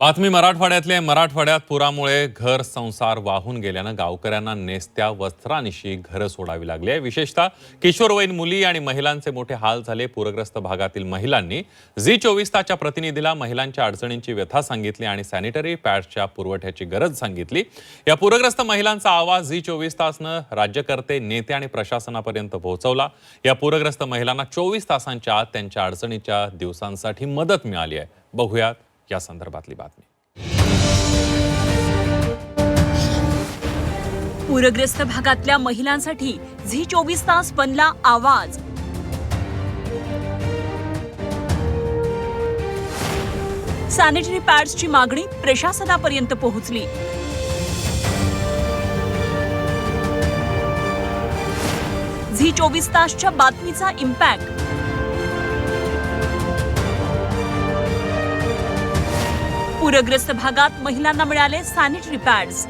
बातमी मराठवाड्यातले मराठवाड्यात पुरामुळे घर संसार वाहून गेल्यानं गावकऱ्यांना नेसत्या वस्त्रानिशी घरं सोडावी लागली आहे. विशेषतः किशोरवयीन मुली आणि महिलांचे मोठे हाल झाले. पूरग्रस्त भागातील महिलांनी झी चोवीस ताच्या प्रतिनिधीला महिलांच्या अडचणींची व्यथा सांगितली आणि सॅनिटरी पॅड्सच्या पुरवठ्याची गरज सांगितली. या पूरग्रस्त महिलांचा आवाज झी चोवीस तासनं राज्यकर्ते नेते आणि प्रशासनापर्यंत पोहोचवला. या पूरग्रस्त महिलांना चोवीस तासांच्या आत त्यांच्या अडचणीच्या दिवसांसाठी मदत मिळाली आहे. बघूयात. या संदर्भातली बातमी. पूरग्रस्त भागातल्या महिलांसाठी झी चोवीस तास बनला आवाज. सॅनिटरी पॅड्सची मागणी प्रशासनापर्यंत पोहोचली. झी चोवीस तासच्या बातमीचा इम्पॅक्ट पूरग्रस्त भागात महिलांना मिळाले सॅनिटरी पॅड्स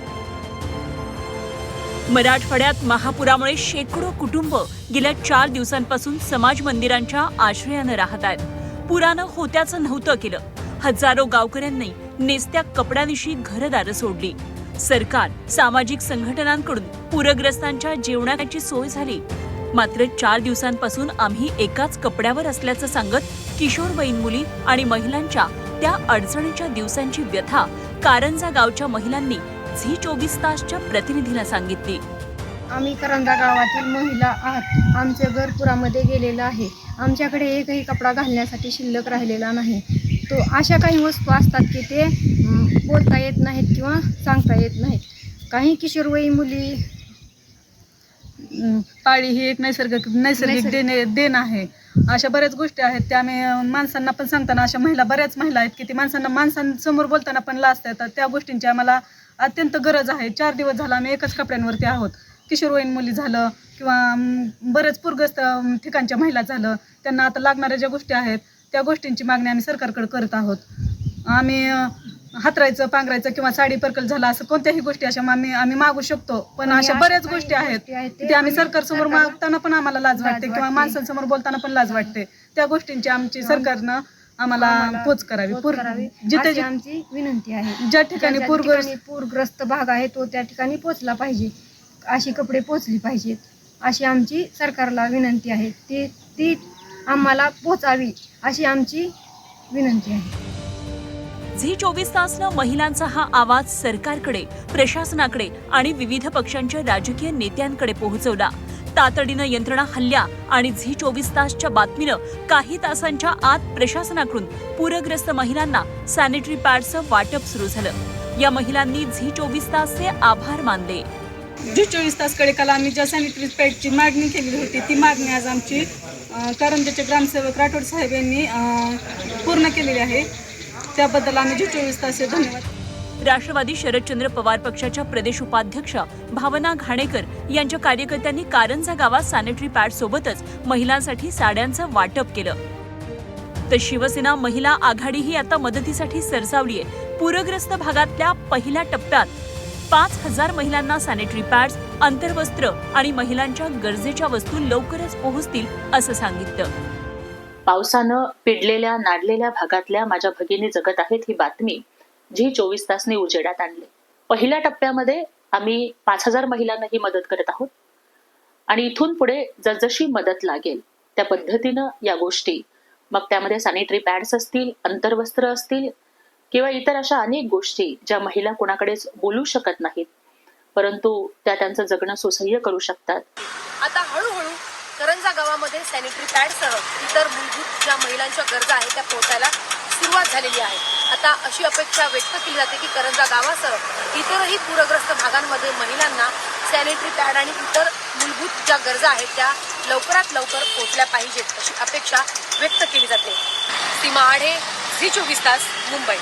मराठवाड्यात महापुरामुळे शेकडो कुटुंब गेल्या चार दिवसांपासून समाज मंदिरांच्या आश्रयानं राहत आहेत. पुरानं होत्याचं नव्हतं केलं. हजारो गावकऱ्यांनी नेसत्या कपड्यानिशी घरदारं सोडली. सरकार सामाजिक संघटनांकडून पूरग्रस्तांच्या जेवणाची सोय झाली. मात्र चार दिवसांपासून आम्ही एकाच कपड्यावर असल्याचं सांगत किशोरवयीन मुली आणि महिलांच्या त्या अडचणीच्या दिवसांची व्यथा कारंजा गावच्या महिलांनी झी चोवीस तासच्या प्रतिनिधीला सांगितली. आम्ही करंजा गावातील महिला आहात. आमचे घर पुरामध्ये गेलेलं आहे. आमच्याकडे एकही कपडा घालण्यासाठी शिल्लक राहिलेला नाही. तो अशा काही वस्तू असतात की ते बोलता येत नाहीत किंवा सांगता येत नाहीत. काही किशोरवयीन मुली पाळी ही एक नैसर्गिक नैसर्गिक नैसर्गिक. देणे देण आहे. अशा बऱ्याच गोष्टी आहेत त्या आम्ही माणसांना पण सांगताना अशा महिला बऱ्याच महिला आहेत की ती माणसांना माणसांसमोर बोलताना पण लाजत येतात त्या गोष्टींची आम्हाला अत्यंत गरज आहे. चार दिवस झाला आम्ही एकच कपड्यांवरती आहोत. किशोरवयीन मुली झालं किंवा बरेच पूरग्रस्त ठिकाणच्या महिला झालं त्यांना आता लागणाऱ्या ज्या गोष्टी आहेत त्या गोष्टींची मागणी आम्ही सरकारकडे करत आहोत. आम्ही हातरायचं पांघरायचं किंवा साडी पर्कल झाला असं कोणत्याही गोष्टी अशा आम्ही आम्ही मागू शकतो. पण अशा बऱ्याच गोष्टी आहेत ते आम्ही सरकारसमोर मागताना पण आम्हाला लाज वाटते किंवा. माणसांसमोर बोलताना पण लाज वाटते. त्या गोष्टींची आमची सरकारनं आम्हाला पोच करावी. पूर जिथे आमची विनंती आहे. ज्या ठिकाणी ज्या पूरग्रस्त ठिकाणी पूरग्रस्त भाग आहे तो त्या ठिकाणी पोचला पाहिजे. अशी कपडे पोचली पाहिजेत. अशी आमची सरकारला विनंती आहे. ती ती आम्हाला पोचावी अशी आमची विनंती आहे. झी चोवीस तासनं महिलांचा हा आवाज सरकारकडे प्रशासनाकडे आणि विविध पक्षांच्या राजकीय नेत्यांकडे पोहोचवला. तातडीनं यंत्रणा हल्ल्या आणि झी चोवीस तासच्या बातमीनं काही तासांच्या आत प्रशासनाकडून पूरग्रस्त महिलांना सॅनिटरी पॅडचं वाटप सुरू झालं. या महिलांनी झी चोवीस तासचे आभार मानले. जी चोवीस तासकडे काल आम्ही ज्या सॅनिटरी पॅडची मागणी केलेली होती ती मागणी आज आमची करंजाचे ग्रामसेवक राठोड साहेब यांनी पूर्ण केलेली आहे. त्याबद्दल आम्ही चोवीस तास धन्यवाद. राष्ट्रवादी शरदचंद्र पवार पक्षाच्या प्रदेश उपाध्यक्ष भावना घाणेकर यांच्या कार्यकर्त्यांनी कारंजा गावात सॅनिटरी पॅड सोबतच महिलांसाठी साड्यांचं वाटप केलं. तर शिवसेना महिला आघाडीही आता मदतीसाठी सरसावली आहे. पूरग्रस्त भागातल्या पहिल्या टप्प्यात पाच हजार महिलांना सॅनिटरी पॅड्स अंतर्वस्त्र आणि महिलांच्या गरजेच्या वस्तू लवकरच पोहोचतील असं सांगितलं. पावसानं पिडलेल्या नाडलेल्या भागातल्या माझ्या भगिनी जगत आहेत ही बातमी जी चोवीस तासने उजेडात आणली. पहिल्या टप्प्यामध्ये आम्ही पाच हजार महिलांना ही मदत करत आहोत. आणि इथून पुढे जसजशी मदत लागेल त्या पद्धतीनं या गोष्टी. मग त्यामध्ये सॅनिटरी पॅड्स असतील अंतर्वस्त्र असतील किंवा इतर अशा अनेक गोष्टी ज्या महिला कोणाकडेच बोलू शकत नाहीत परंतु त्या त्यांचं जगणं सुसह्य करू शकतात. आता हळूहळू करंजा गावामध्ये सॅनिटरी पॅडसह इतर मूलभूत ज्या महिलांच्या गरजा आहेत त्या पोहोचायला सुरुवात झालेली आहे. आता अशी अपेक्षा व्यक्त केली जाते की करंजा गावासह इतरही पूरग्रस्त भागांमध्ये महिलांना सॅनिटरी पॅड आणि इतर मूलभूत ज्या गरजा आहेत त्या लवकरात लवकर पोहोचल्या पाहिजेत अशी अपेक्षा व्यक्त केली जाते. सीमा आढे झी चोवीस तास मुंबई.